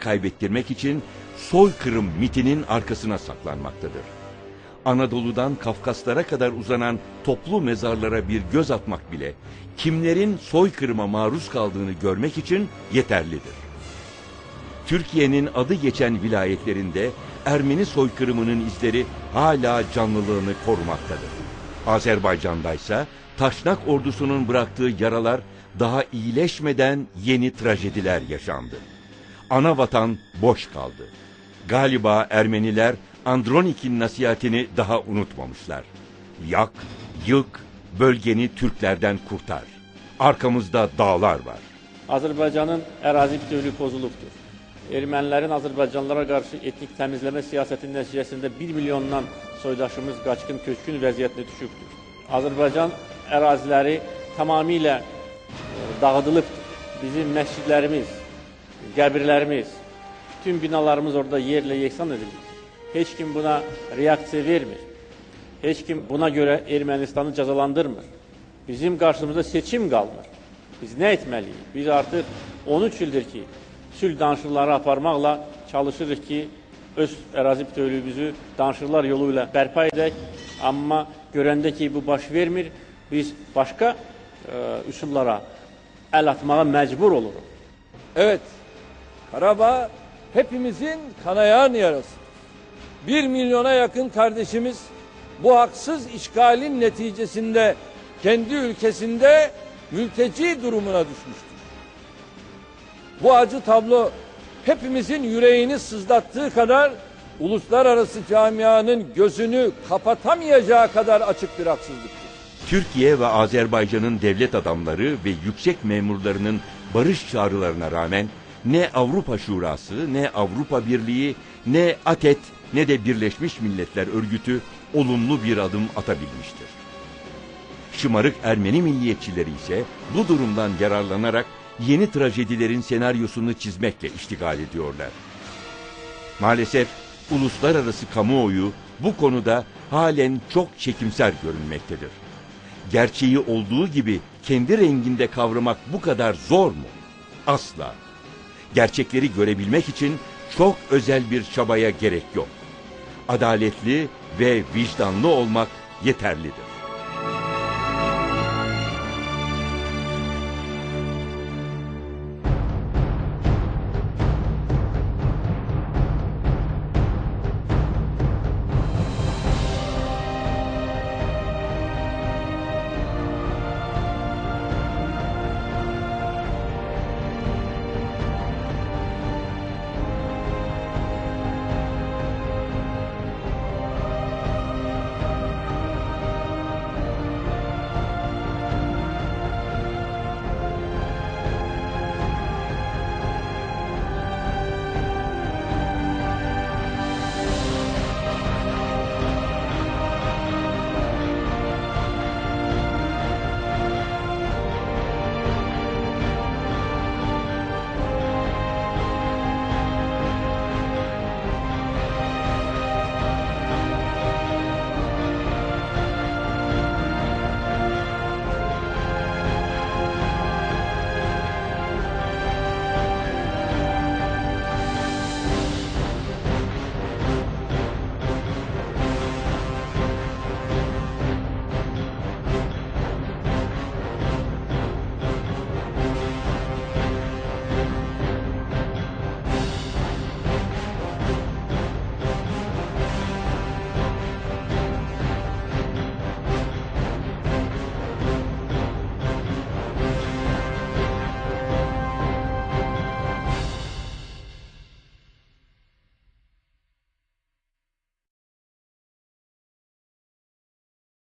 kaybettirmek için soykırım mitinin arkasına saklanmaktadır. Anadolu'dan Kafkaslara kadar uzanan toplu mezarlara bir göz atmak bile kimlerin soykırıma maruz kaldığını görmek için yeterlidir. Türkiye'nin adı geçen vilayetlerinde Ermeni soykırımının izleri hala canlılığını korumaktadır. Azerbaycan'daysa Taşnak ordusunun bıraktığı yaralar daha iyileşmeden yeni trajediler yaşandı. Ana vatan boş kaldı. Galiba Ermeniler Andronik'in nasihatini daha unutmamışlar. Yak, yık, bölgeni Türklerden kurtar. Arkamızda dağlar var. Azərbaycanın ərazi bütövlüyü pozulubdur. Ermənilərin Azərbaycanlılara qarşı etnik təmizləmə siyasətinin nəticəsində 1 milyondan soydaşımız qaçqın köçkün vəziyyətinə düşübdür. Azərbaycan əraziləri tamamilə e, dağıdılıbdır. Bizim məscidlərimiz, qəbirlərimiz, bütün binalarımız orada yerlə yeksan edilibdir. Heç kim buna reaksiya vermir. Heç kim buna görə Ermənistanı cəzalandırmır. Bizim qarşımızda seçim qalmır. Biz nə etməliyik? Biz artıq 13 ildir ki, sülh danışıqları aparmaqla çalışırıq ki, öz ərazi bütövlüyümüzü danışıqlar yolu ilə bərpa edək. Amma görəndə ki, bu baş vermir, biz başqa e, üsullara əl atmağa məcbur oluruq. Evet, Karabağ hepimizin kanayan yarası. Bir milyona yakın kardeşimiz bu haksız işgalin neticesinde kendi ülkesinde mülteci durumuna düşmüştür. Bu acı tablo hepimizin yüreğini sızlattığı kadar uluslararası camianın gözünü kapatamayacağı kadar açık bir haksızlıktır. Türkiye ve Azerbaycan'ın devlet adamları ve yüksek memurlarının barış çağrılarına rağmen ne Avrupa Şurası, ne Avrupa Birliği, ne ATET, ne de Birleşmiş Milletler Örgütü olumlu bir adım atabilmiştir. Şımarık Ermeni milliyetçileri ise bu durumdan yararlanarak yeni trajedilerin senaryosunu çizmekle iştigal ediyorlar. Maalesef uluslararası kamuoyu bu konuda halen çok çekimser görünmektedir. Gerçeği olduğu gibi kendi renginde kavramak bu kadar zor mu? Asla. Gerçekleri görebilmek için çok özel bir çabaya gerek yok. Adaletli ve vicdanlı olmak yeterlidir.